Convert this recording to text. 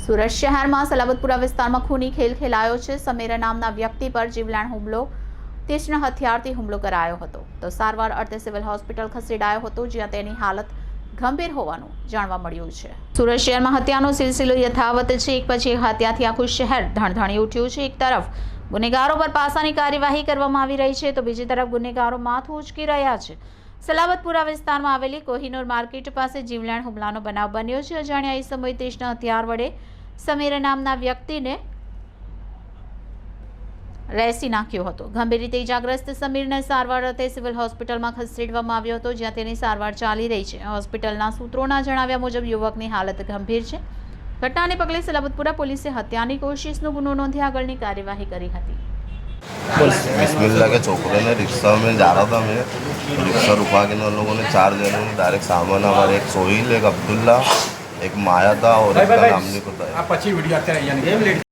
સુરત શહેરમાં સલાબતપુરા વિસ્તારમાં ખૂની ખેલ ખેલાયો છે. સમીર નામના વ્યક્તિ પર જીવલેણ હુમલો, તીક્ષ્ણ હથિયારથી હુમલો કરાયો હતો. તો સારવાર અર્થે સિવિલ હોસ્પિટલ ખસેડાયો હતો, જ્યાં તેની હાલત ગંભીર હોવાનું જાણવા મળ્યું છે. સુરત શહેરમાં હત્યાનો સિલસિલો યથાવત છે. એક પછી એક હત્યાથી આખું શહેર ધણધણી ઉઠ્યું છે. એક તરફ ગુનેગારો પર પાસાની કાર્યવાહી કરવામાં આવી રહી છે, તો બીજી તરફ ગુનેગારો માથું ઉચકી રહ્યા છે. સલાબતપુરા વિસ્તારમાં આવેલી કોહિનોર માર્કેટ પાસે જીવલેણ હુમલાનો બનાવ બન્યો છે. અજાણ્યા એ સમય તીક્ષ્ણ હથિયાર વડે સમીર નામના વ્યક્તિને રેસી નાખ્યો હતો. ગંભીર રીતે ઇજાગ્રસ્ત સમીરને સારવાર અર્થે સિવિલ હોસ્પિટલમાં ખસેડવામાં આવ્યો હતો, જ્યાં તેની સારવાર ચાલી રહી છે. હોસ્પિટલના સૂત્રોના જણાવ્યા મુજબ, યુવકની હાલત ગંભીર છે. ઘટનાને પગલે સલાબતપુરા પોલીસે હત્યાની કોશિશનો ગુનો નોંધી આગળની કાર્યવાહી કરી હતી. बिस्मिल्लाह के छोकरे ने रिक्शा में जा रहा था मैं रिक्शा रुका के उन लोगों ने चार जनों ने डायरेक्ट सामान हमारे एक सोहिल एक अब्दुल्ला एक माया था और एक का नाम नहीं पता है